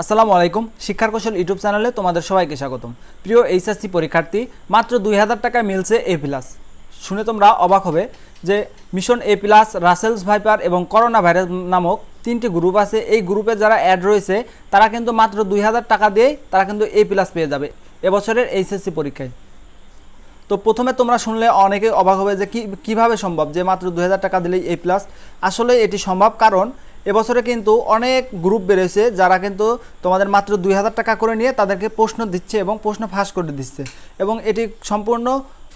আসসালামু আলাইকুম, শিক্ষার কৌশল ইউটিউব চ্যানেলে তোমাদের সবাইকে স্বাগতম। প্রিয় এইচএসসি পরীক্ষার্থী, মাত্র দুই হাজার টাকায় মিলছে এ প্লাস শুনে তোমরা অবাক হবে যে mission A plus Russell's viper এবং করোনা ভাইরাস নামক তিনটি গ্রুপ আছে। এই গ্রুপে যারা অ্যাড রয়েছে, তারা কিন্তু মাত্র দুই হাজার টাকা দিয়েই তারা কিন্তু এ প্লাস পেয়ে যাবে এবছরের এইচএসসি পরীক্ষায়। তো প্রথমে তোমরা শুনলে অনেকে অবাক হবে যে কি, কীভাবে সম্ভব যে মাত্র দু হাজার টাকা দিলেই এ প্লাস আসলে এটি সম্ভব কারণ এবছরে কিন্তু অনেক গ্রুপ বেড়েছে যারা কিন্তু তোমাদের মাত্র দুই হাজার টাকা করে নিয়ে তাদেরকে প্রশ্ন দিচ্ছে এবং প্রশ্ন ফাঁস করে দিচ্ছে। এবং এটি সম্পূর্ণ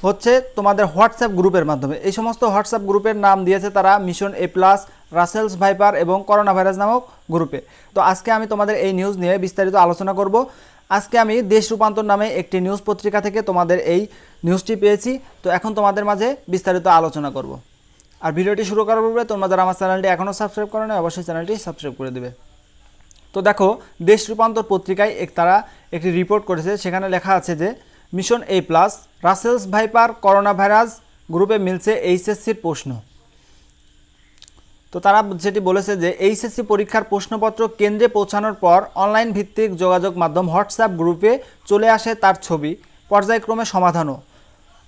হচ্ছে তোমাদের হোয়াটসঅ্যাপ গ্রুপের মাধ্যমে। এই সমস্ত হোয়াটসঅ্যাপ গ্রুপের নাম দিয়েছে তারা mission A plus, Russell's viper এবং করোনা ভাইরাস নামক গ্রুপে তো আজকে আমি তোমাদের এই নিউজ নিয়ে বিস্তারিত আলোচনা করব। আজকে আমি দেশ রূপান্তর নামে একটি নিউজ পত্রিকা থেকে তোমাদের এই নিউজটি পেয়েছি। তো এখন তোমাদের মাঝে বিস্তারিত আলোচনা করব। আর ভিডিওটি শুরু করার পূর্বে তোমরা যারা আমার চ্যানেলটি এখনও সাবস্ক্রাইব করো না অবশ্যই চ্যানেলটি সাবস্ক্রাইব করে দেবে। তো দেখো, দেশ রূপান্তর পত্রিকায় এক তারা একটি রিপোর্ট করেছে, সেখানে লেখা আছে যে mission A plus Russell's viper corona virus গ্রুপে মিলছে এইচএসসির প্রশ্ন। তো তারা যেটি বলেছে যে এইচএসসি পরীক্ষার প্রশ্নপত্র কেন্দ্রে পৌঁছানোর পর অনলাইন ভিত্তিক যোগাযোগ মাধ্যম হোয়াটসঅ্যাপ গ্রুপে চলে আসে তার ছবি, পর্যায়ক্রমে সমাধানও।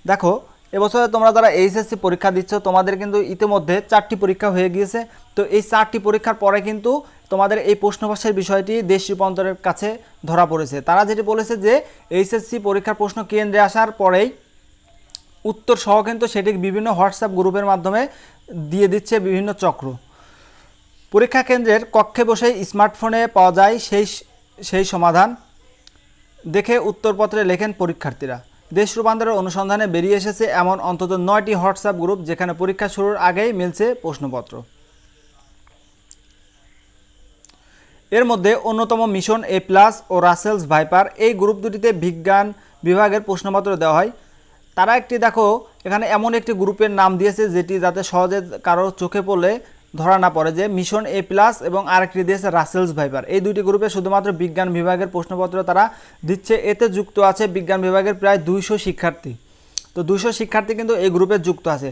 দেখো এবছরে তোমরা যারা এইচএসসি পরীক্ষা দিচ্ছ, তোমাদের কিন্তু ইতিমধ্যে চারটি পরীক্ষা হয়ে গিয়েছে। তো এই চারটি পরীক্ষার পরে কিন্তু তোমাদের এই প্রশ্নভাষের বিষয়টি দেশ রূপান্তরের কাছে ধরা পড়েছে। তারা যেটি বলেছে যে, এইচএসসি পরীক্ষার প্রশ্ন কেন্দ্রে আসার পরেই উত্তর সহ কিন্তু সেটি বিভিন্ন হোয়াটসঅ্যাপ গ্রুপের মাধ্যমে দিয়ে দিচ্ছে বিভিন্ন চক্র। পরীক্ষা কেন্দ্রের কক্ষে বসেই স্মার্টফোনে পাওয়া যায় সেই সেই সমাধান। দেখে উত্তরপত্রে লেখেন পরীক্ষার্থীরা। দেশ রূপান্তরের অনুসন্ধানে বেরিয়ে এসেছে এমন অন্তত নয়টি হোয়াটসঅ্যাপ গ্রুপ, যেখানে পরীক্ষা শুরুর আগেই মিলছে প্রশ্নপত্র। এর মধ্যে অন্যতম মিশন এ প্লাস ও রাসেলস ভাইপার, এই গ্রুপ দুটিতে বিজ্ঞান বিভাগের প্রশ্নপত্র দেওয়া হয়। তারা একটি, দেখো, এখানে এমন একটি গ্রুপের নাম দিয়েছে, যেটি যাতে সহজে কারও চোখে পড়লে ধরা না পড়ে যে মিশন এ প্লাস এবং আরেকটি দিয়েছে রাসেলস ভাইপার। এই দুইটি গ্রুপে শুধুমাত্র বিজ্ঞান বিভাগের প্রশ্নপত্র তারা দিচ্ছে। এতে যুক্ত আছে বিজ্ঞান বিভাগের প্রায় দুইশো শিক্ষার্থী। তো দুইশো শিক্ষার্থী কিন্তু এই গ্রুপে যুক্ত আছে।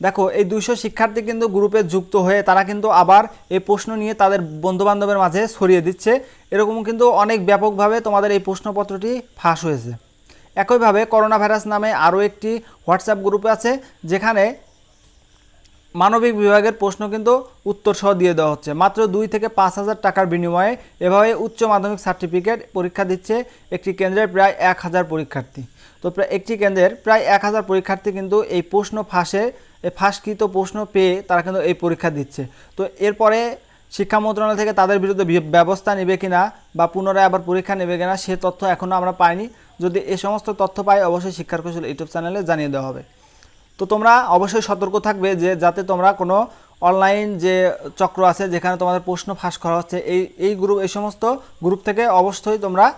দেখো, এই দুইশো শিক্ষার্থী কিন্তু গ্রুপে যুক্ত হয়ে তারা কিন্তু আবার এই প্রশ্ন নিয়ে তাদের বন্ধুবান্ধবের মাঝে ছড়িয়ে দিচ্ছে। এরকম কিন্তু অনেক ব্যাপকভাবে তোমাদের এই প্রশ্নপত্রটি ফাঁস হয়েছে। একইভাবে করোনা ভাইরাস নামে আরও একটি হোয়াটসঅ্যাপ গ্রুপ আছে, যেখানে মানবিক বিভাগের প্রশ্ন কিন্তু উত্তর সহ দিয়ে দেওয়া হচ্ছে। মাত্র দুই থেকে পাঁচ হাজার টাকার বিনিময়ে এভাবে উচ্চ মাধ্যমিক সার্টিফিকেট পরীক্ষা দিচ্ছে একটি কেন্দ্রের প্রায় এক হাজার পরীক্ষার্থী। তো প্রায় একটি কেন্দ্রের প্রায় এক হাজার পরীক্ষার্থী কিন্তু এই প্রশ্ন ফাঁসে ফাঁসকৃত প্রশ্ন পেয়ে তারা কিন্তু এই পরীক্ষা দিচ্ছে। তো এরপরে শিক্ষা মন্ত্রণালয় থেকে তাদের বিরুদ্ধে ব্যবস্থা নেবে কিনা বা পুনরায় আবার পরীক্ষা নেবে কিনা সে তথ্য এখনও আমরা পাইনি। যদি এ সমস্ত তথ্য পাই, অবশ্যই শিক্ষার কৌশল ইউটিউব চ্যানেলে জানিয়ে দেওয়া হবে। তো তোমরা অবশ্যই সতর্ক থাকবে যে যাতে তোমরা কোনো অনলাইন যে চক্র আছে যেখানে তোমাদের প্রশ্ন ফাঁস করা হচ্ছে, এই এই গ্রুপ এই সমস্ত গ্রুপ থেকে অবশ্যই তোমরা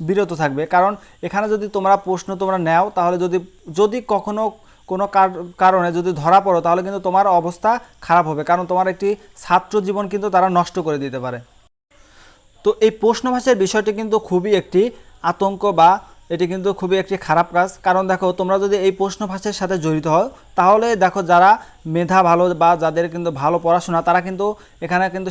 বিরত থাকবে। কারণ এখানে যদি তোমরা প্রশ্ন তোমরা নাও, তাহলে যদি যদি কখনো কোনো কার- কারণে যদি ধরা পড়ো, তাহলে কিন্তু তোমার অবস্থা খারাপ হবে। কারণ তোমার একটি ছাত্র জীবন কিন্তু তারা নষ্ট করে দিতে পারে। তো এই প্রশ্ন প্রশ্নভাষের বিষয়টি কিন্তু খুবই একটি আতঙ্ক বা এটি কিন্তু খুবই একটি খারাপ কাজ। কারণ দেখো, তোমরা যদি এই প্রশ্নভাষের সাথে জড়িত হও, তাহলে দেখো যারা মেধা ভালো বা যাদের কিন্তু ভালো পড়াশোনা, তারা কিন্তু এখানে কিন্তু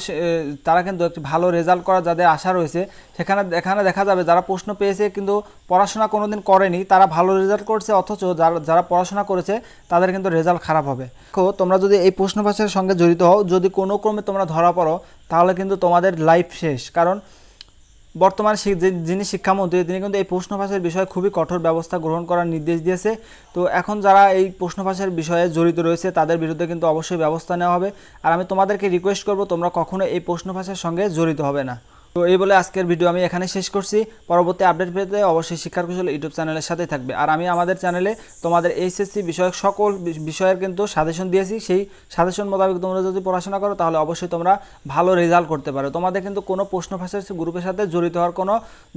তারা কিন্তু একটি ভালো রেজাল্ট করার যাদের আশা রয়েছে, সেখানে, এখানে দেখা যাবে যারা প্রশ্ন পেয়েছে কিন্তু পড়াশোনা কোনো দিন করেনি, তারা ভালো রেজাল্ট করছে, অথচ যারা যারা পড়াশোনা করেছে, তাদের কিন্তু রেজাল্ট খারাপ হবে। দেখো, তোমরা যদি এই প্রশ্নভাষার সঙ্গে জড়িত হও, যদি কোনো ক্রমে তোমরা ধরা পড়ো, তাহলে কিন্তু তোমাদের লাইফ শেষ। কারণ বর্তমান যিনি শিক্ষামন্ত্রী, তিনি কিন্তু এই প্রশ্ন ফাঁসের বিষয়ে খুবই কঠোর ব্যবস্থা গ্রহণ করার নির্দেশ দিয়েছে। তো এখন যারা এই প্রশ্ন ফাঁসের বিষয়ে জড়িত রয়েছে, তাদের বিরুদ্ধে কিন্তু অবশ্যই ব্যবস্থা নেওয়া হবে। আর আমি তোমাদেরকে রিকোয়েস্ট করব, তোমরা কখনো এই প্রশ্ন ফাঁসের সঙ্গে জড়িত হবে না। তো এই বলে আজকের ভিডিও আমি এখানে শেষ করছি। পরবর্তী আপডেট পেতে অবশ্যই শিক্ষার কৌশল ইউটিউব চ্যানেলের সাথে থাকবে। আর আমি আমাদের চ্যানেলে তোমাদের এইচএসসি বিষয়ক সকল বিষয়ের কিন্তু সাজেশন দিয়েছি। সেই সাজেশন মোতাবেক তোমরা যদি পড়াশোনা করো, তাহলে অবশ্যই তোমরা ভালো রেজাল্ট করতে পারো। তোমাদের কিন্তু কোনো প্রশ্ন ভাষার গ্রুপের সাথে জড়িত হওয়ার কোনো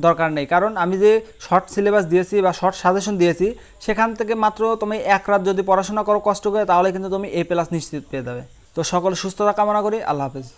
দরকার নেই। কারণ আমি যে শর্ট সিলেবাস দিয়েছি বা শর্ট সাজেশন দিয়েছি, সেখান থেকে মাত্র তুমি এক রাত যদি পড়াশোনা করো কষ্ট করে, তাহলে কিন্তু তুমি এ প্লাস নিশ্চিত পেয়ে যাবে। তো সকল সুস্থতা কামনা করি। আল্লাহ হাফেজ।